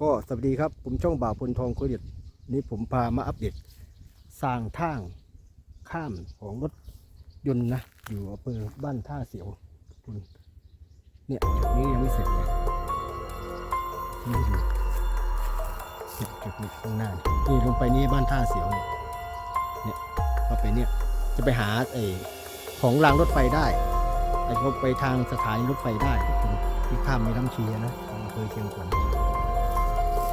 ก็สวัสดีครับ ผมช่องบ่าวพลทองโคเดียดนี้ผมพามาอัปเดตสร้างทางข้ามของรถยนต์นะ อยู่อำเภอบ้านท่าเสียวคุณเนี่ยจุดนี้ยังไม่เสร็จเลยนี่อยู่จุดจุดนี้ข้างหน้านี่ลงไปนี่บ้านท่าเสียวเนี่ยเนี่ยเข้าไปเนี่ยจะไปหาไอ้ของรางรถไฟได้ไอ้เขาไปทางสถานีรถไฟได้คุณที่ข้ามแม่น้ำชีนะของอำเภอเชียงขวัญ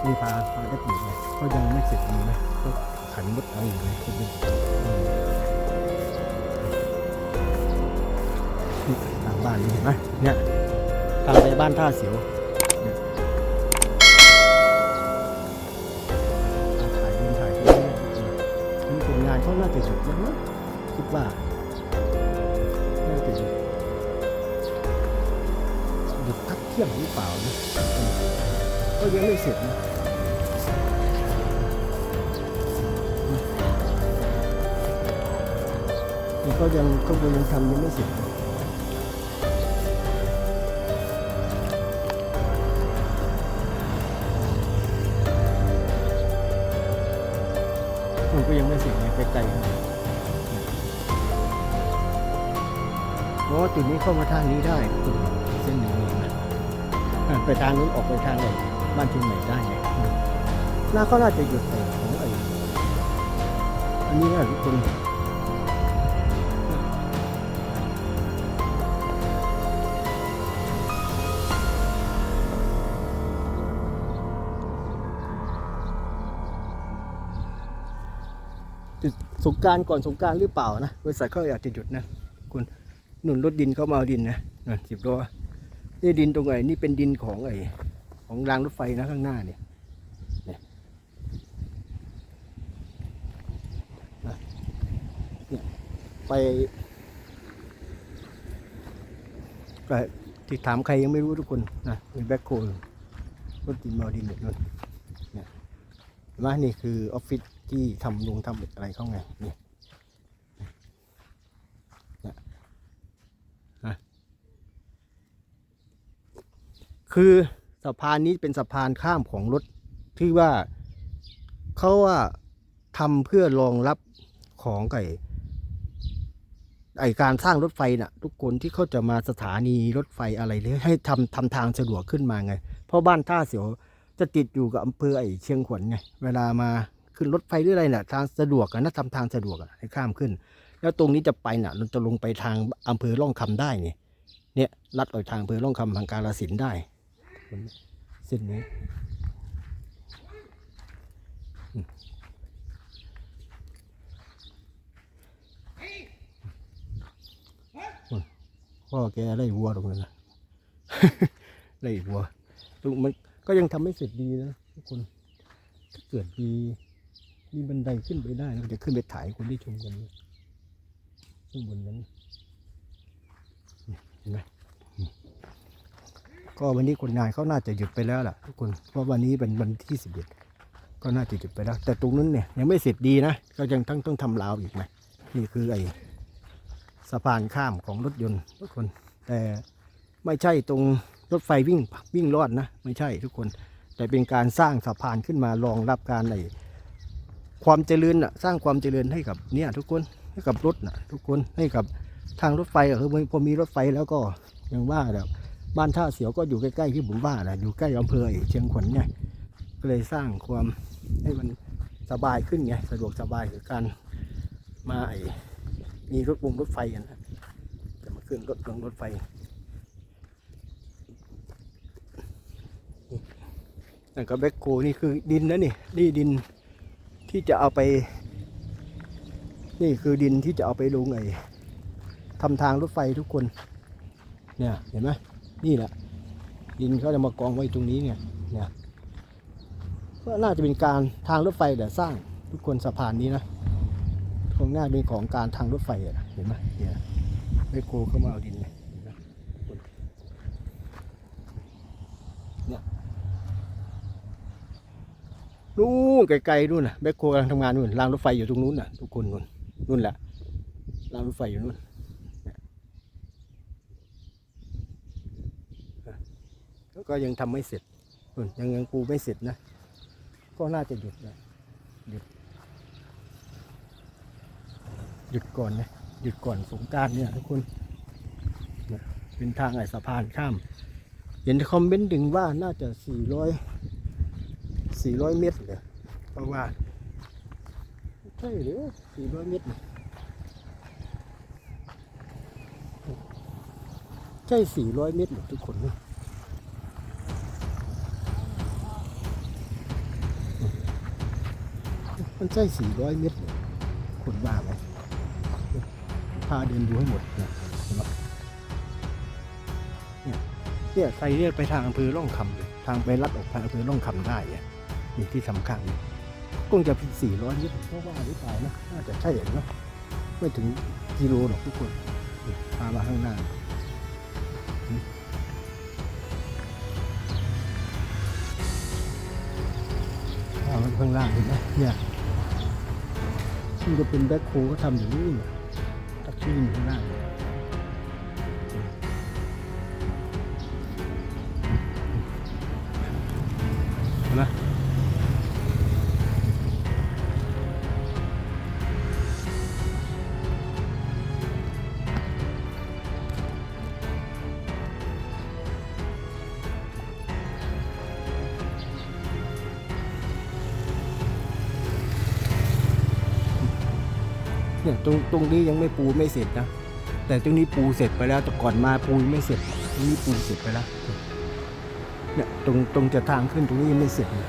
นี่พาพาได้ปลูกไงก็ยังไม่เสร็จดีไหมก็ขันมดอะไรอยู่เลยคุณดูอืมนี่ทางบ้านนี่เห็นไหมเนี่ยทางไปบ้านท่าเสียวถ่ายดินถ่ายที่นี่นี่ผลงานเขาน่าจะหยุดแล้วนะคิดว่าน่าจะหยุดหยุดพักเที่ยงหรือเปล่านะก็ยังไม่เสร็จนะ ก็ยังก็ยังทำยังไม่เสร็จมันก็ยังไม่เสร็จไงไปไกลๆเพราะว่าจุดนี้เข้ามาทางนี้ได้เส้นหนึ่งเลยนะไปทางนู้นออกไปทางไหนบ้านชียงใหม่ได้ไงน่าก็น่าจะหยุดไปของไอ้อันนี้นะทุกคน จุดสงการก่อนสงการหรือเปล่านะบริษัทเขาอยากจะหยุดนะคุณหนุนรถดินเขามาเอาดินนะนั่นสิบล้อนี่ดินตรงไหนนี่เป็นดินของไอ้ของรางรถไฟนะข้างหน้าเนี่ยเนี่ยนะเนี่ยไปก็ที่ถามใครยังไม่รู้ทุกคนนะมีแบ็คโคลรถดินมาเอาดินเนี่ยนู่นเนี่ยเห็นไหมนี่คือออฟฟิศ ที่ทำลุงทำอะไรเข้าไงนี่เนี่ยคือสะพานนี้เป็นสะพานข้ามของรถที่ว่าเขาว่าทำเพื่อรองรับของไก่ไอการสร้างรถไฟน่ะ ทุกคนที่เขาจะมาสถานีรถไฟอะไรเลยให้ทำทำทางสะดวกขึ้นมาไง เพราะบ้านท่าเสียวจะติดอยู่กับอำเภอไอเชียงขวัญไง เวลามา ขึ้นรถไฟหรืออะไรน่ะทางสะดวกนะทำทางสะดวกอะให้ข้ามขึ้น แล้วตรงนี้จะไปน่ะมันจะลงไปทางอำเภอร่องคำได้เนี่ยเนี่ยลัดออกทางอำเภอร่องคำทางกาลสินได้เส้นนี้พ่อแกไล่วัวตรงนั้นนะไล่วัวตรงมันก็ยังทำไม่เสร็จดีนะทุกคนถ้าเกิดมี มีบันไดขึ้นไปได้เราจะขึ้นไปถ่ายคนที่ชมกันข้างบนนั้นนี่เห็นไหมก็วันนี้คนงานเขาน่าจะหยุดไปแล้วล่ะทุกคนเพราะวันนี้เป็นวันที่สิบเอ็ดก็น่าจะหยุดไปแล้ว แต่ตรงนั้นเนี่ยยังไม่เสร็จดีนะก็ยังต้องต้องทำราวอีกไหมนี่คือไอ้สะพานข้ามของรถยนต์ทุกคน แต่ไม่ใช่ตรงรถไฟวิ่งวิ่งรอดนะ ไม่ใช่ทุกคน แต่เป็นการสร้างสะพานขึ้นมารองรับการใน ความเจริญน่ะสร้างความเจริญให้กับเนี่ยทุกคนให้กับรถน่ะทุกคนให้กับทางรถไฟอะคือพอมีรถไฟแล้วก็อย่างว่าแบบบ้านท่าเสียวก็อยู่ใกล้ๆที่ผมว่านะอยู่ใกล้อำเภอเชียงขวัญไงก็เลยสร้างความให้มันสบายขึ้นไงสะดวกสบายกับการมาไอ้มีรถวงรถไฟกันนะจะมาขึ้นรถลงรถไฟนั่นก็แบคโคนี่คือดินนะนี่นี่ดิน ที่จะเอาไป นี่คือดินที่จะเอาไปลงไอ้ทำทางรถไฟทุกคน เนี่ยเห็นไหมนี่แหละ ดินเขาจะมากองไว้ตรงนี้เนี่ยเนี่ยก็น่าจะเป็นการทางรถไฟแต่สร้างทุกคนสะพานนี้นะของง่าเป็นของการทางรถไฟเห็นไหมเนี่ยแบคโคเข้ามาเอาดินเนี่ยเห็นไหม นู่นไกลๆนู่นน่ะแบคโคกำลังทำงานนู่นรางรถไฟอยู่ตรงนู้นน่ะทุกคนนู่นนู่นแหละรางรถไฟอยู่นู่นก็ยังทำไม่เสร็จยังยังปูไม่เสร็จนะ ก็น่าจะหยุดนะหยุดหยุดก่อนนะหยุดก่อนสงการเนี่ยทุกคนเป็นทางไอ้สะพานข้าม เห็นคอมเมนต์ถึงว่าน่าจะสี่ร้อย สี่ร้อยเมตรเลยเพราะว่าใช่หรือสี่ร้อยเมตร ใช่สี่ร้อยเมตรหรอทุกคนเนี่ยมันใช่สี่ร้อยเมตรเหรอคนบ้าไหมพาเดินดูให้หมดนี่ยเนี่ยเนี่ยใครเนี่ยไปทางอำเภอร่องคำเลยทางไปลัดออกทางอำเภอร่องคำได้เนี่ย นี่ที่สำคัญเนี่ยคงจะเป็นสี่ร้อยลิตรเพราะว่าหรือเปล่านะน่าจะใช่เนาะไม่ถึงกิโลหรอกทุกคนพามาข้างหน้าพามาข้างล่างเห็นไหมเนี่ยซึ่งจะเป็นแบ็คโฮก็ทำอย่างนี้เนี่ยตักชื่นข้างล่าง เนี่ยตรงตรงนี้ยังไม่ปูไม่เสร็จนะ แต่ตรงนี้ปูเสร็จไปแล้วแต่ก่อนมาปูไม่เสร็จนี้ปูเสร็จไปแล้วเนี่ยตรงตรงจะทางขึ้นตรงนี้ยังไม่เสร็จเลย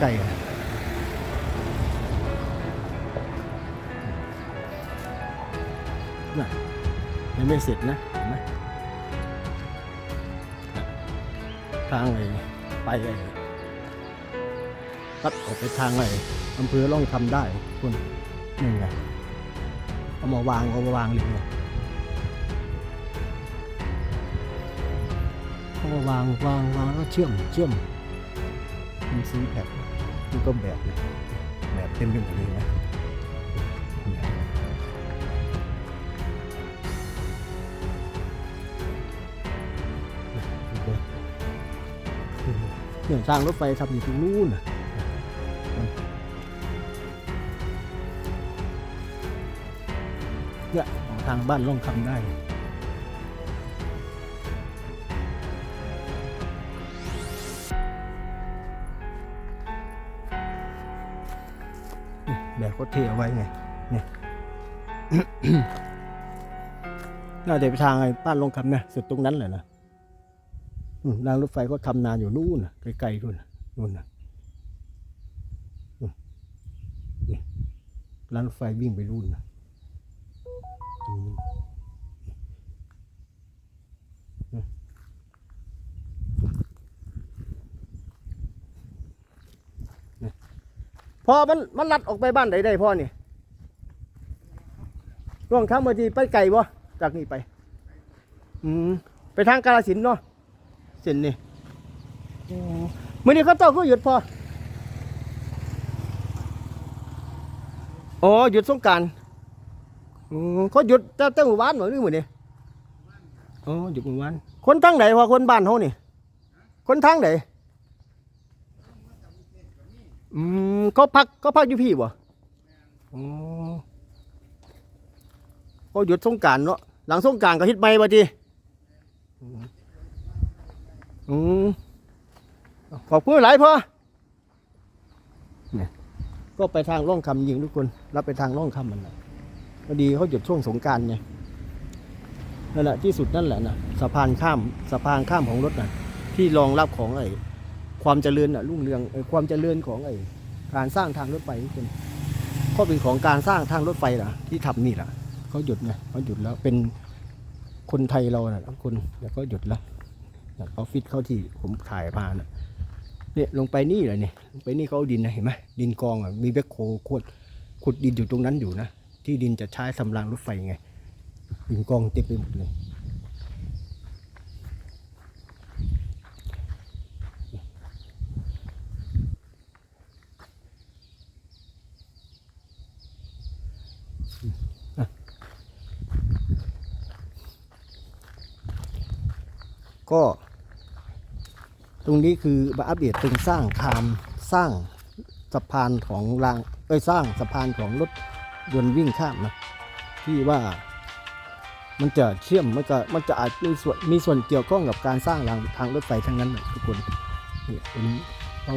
ใกล้ๆนะน่ะยังไม่เสร็จนะเห็นไหมทางไอ้ไปไอ้ตัดออกไปทางไอ้อำเภอร่องคำได้คุณนี่ไง เอามาวางเอามาวางเลยเอามาวางวางวางแล้วเชื่อมเชื่อมมันซื้อแบบมันก็แบบแบบเต็มไปหมดเลยนะเนี่ยสร้างรถไฟทำอยู่ตรงนู้นน่ะางบ้านร่องคำได้ แบบเขาเทเอาไว้ไง เนี่ย น่าจะไปทางไอ้บ้านลงคำเนี่ยสุดตรงนั้นแหละนะอืมรางรถไฟก็ทำนานอยู่นู่นนะไกลๆนู่นนู่นนะนี่รางรถไฟวิ่งไปนู่นนะ พอมันมันลัดออกไปบ้านใดได้พ่อนี่ร่วงข้ามมาทีไปไก่บ่จากนี่ไป อืมไปทางกาลสินธุ์เนาะเส้นนี่อ๋อมื่อนี้เขาเจ้าก็หยุดพออ๋อหยุดสงกรารอืมเขาหยุดแต่แต่หมู่บ้านเหมือนนี่หมดนี่อ๋อหยุดหมู่บ้านคนทางไหนวะคนบ้านเขานี่คนทางไหน อืมเขาพักเขาพักอยู่พี่บ่อ๋อเขาหยุดสงกรารเนาะหลังสงกรารก็ฮิตไม่บ่จีอืมอืมขอบคุณหลายพ่อเนี่ยก็ไปทางร่องคำยิงทุกคน รับไปทางร่องคำมันนะพอดีเขาหยุดช่วงสงกรารไงนั่นแหละที่สุดนั่นแหละนะสะพานข้ามสะพานข้ามของรถนะที่รองรับของไอ้ ความเจริญน่ะรุ่งเรืองอความเจริญของไอ้การสร้างทางรถไฟนี่เป็นข้อเป็นของการสร้างทางรถไฟล่ะ ที่ทำนี่ล่ะเขาหยุดไงเขาหยุดแล้วเป็นคนไทยเราน่ะทุกคนแล้วก็หยุดแล้วออฟฟิศเขาที่ผมถ่ายมานะเนี่ยลงไปนี่เลยเนี่ยลงไปนี่เขาเอาดินนะเห็นไหมดินกองอะมีแบคโคขุดขุดดินอยู่ตรงนั้นอยู่นะที่ดินจะใช้สำรางรถไฟไงดินกองเต็มไปหมดเลย ก็ ตรงนี้คือมาอัปเดตตรงสร้างคามสร้างสะพานของรางเอ้ยสร้างสะพานของรถยนต์วิ่งข้ามนะที่ว่ามันจะเชื่อมมันจะมันจะอาจมีส่วนมีส่วนเกี่ยวข้องกับการสร้างรางทางรถไฟทั้งนั้นนะทุกคนเนี่ยตรงนี้เขา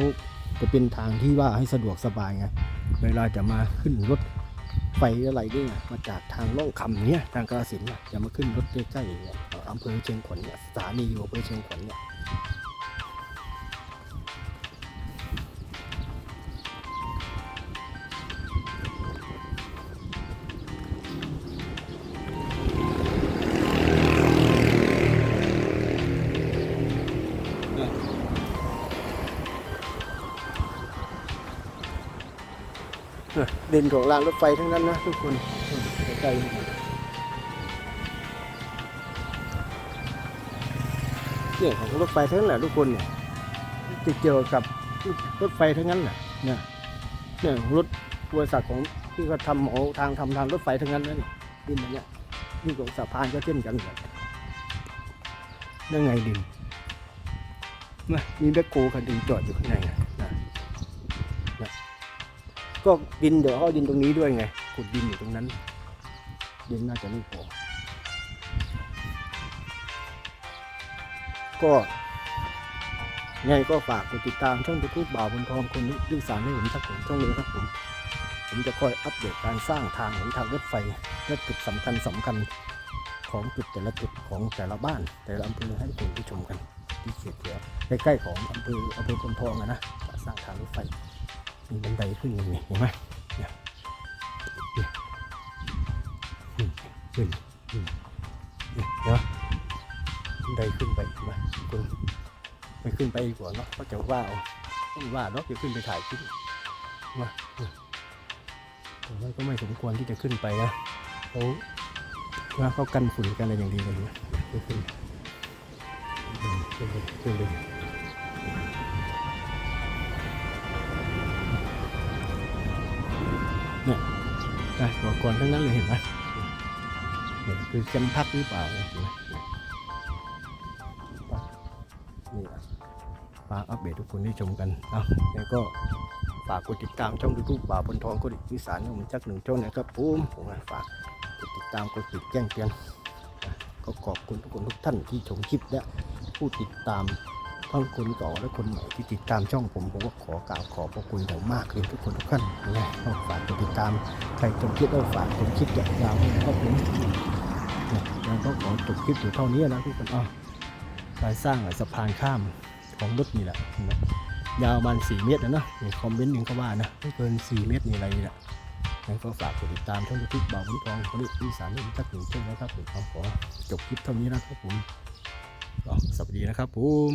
จะเป็นทางที่ว่าให้สะดวกสบายไงเวลาจะมาขึ้นรถ ไฟอะไรด้วยมาจากทางล่องคำเนี่ยทางกาฬสินเนี่ยจะมาขึ้นรถใกล้ๆเนี่ยอำเภอเชียงขวัญเนี่ยสถานีอยู่อำเภอเชียงขวัญเนี่ย เด่นของรางรถไฟทั้งนั้นนะทุกคนใกล้เนี่ยของรถไฟทั้งนั้นแหละทุกคนเนี่ยจะเกี่ยวกับรถไฟทั้งนั้นแหละเนี่ยเนี่ยรถบริษัทของที่เขาทำเอาทางทำทางรถไฟทั้งนั้นนะเนี่ดินอันเนี้ยนี่ของสะพานก็เช่นกันเลยนั่นไงดินนะมีแบคโคคันหนึงจอดอยู่ข้างใน ก็ดินเดี๋ยวเขาดินตรงนี้ด้วยไงขุดดินอยู่ตรงนั้นดินน่าจะไม่พอก็ไงก็ฝากกดติดตามช่องยูทูบบ่าวบนทองคนนี้ดื้อสารให้ผมสักผมช่องนี้ครับผม ผมจะคอยอัปเดตการสร้างทางหนทางรถไฟและจุดสำคัญสำคัญของจุดแต่ละจุดของแต่ละบ้าน แต่ละอำเภอให้ทุกคนได้ชมกันที่เขียวเขียวใกล้ๆของอำเภออำเภอพนทองอะนะสร้างทางรถไฟ มีบันไดขึ้นอย่างนี้เห็นไหมเนี่ยเนี่ยขึ้นขึ้นขึ้นเนี่ยเนาะบันไดขึ้นไปเห็นไหมคุณไม่ขึ้นไปดีกว่าเนาะก็จะว่าเอาต้องว่าเนาะจะขึ้นไปถ่ายคลิปมาผมว่าก็ไม่สมควรที่จะขึ้นไปนะเขาว่าเขากันฝุ่นกันอะไรอย่างดีเลยนะขึ้นขึ้นขึ้นขึ้น ก่อนทั้งนั้นเลยเห็นไหมเนี่ยคือแคมพักหรือเปล่าเนี่ยเห็นไหมนี่แหละฝากอัปเดตทุกคนได้ชมกันเอาแล้วก็ฝากกดติดตามช่องยูทูบป่าบนทองก็ดิวิสารของมันจักหนึ่งช่องนะครับผมผมฝากกดติดตามกดติดแจ้งเตือนก็ขอบคุณทุกคนทุกท่านที่ชมคลิปและผู้ติดตามทั้งคนเก่าและคนใหม่ที่ติดตามช่องผมผมก็ขอกล่าวขอบพระคุณอย่างมากเลยทุกคนทุกท่านนะฝากกดติดตาม ใครชมคลิปแล้วฝากชมคลิปยาวให้นะครับผมเนี่ยเราก็ขอจบคลิปอยู่เท่านี้นะทุกคนอ๋อการสร้างสะพานข้ามของรถนี่แหละยาวประมาณ4เมตรนะเนอะมีคอมเมนต์หนึ่งก็ว่านะไม่เกิน4เมตรนี่อะไรนี่แหละงั้นก็ฝากกดติดตามช่องยูทูบบ่าวบุญทองคนนี้อีสานนี่สักหนึ่งช่องนะครับผมขอจบคลิปเท่านี้นะครับผมสวัสดีนะครับผม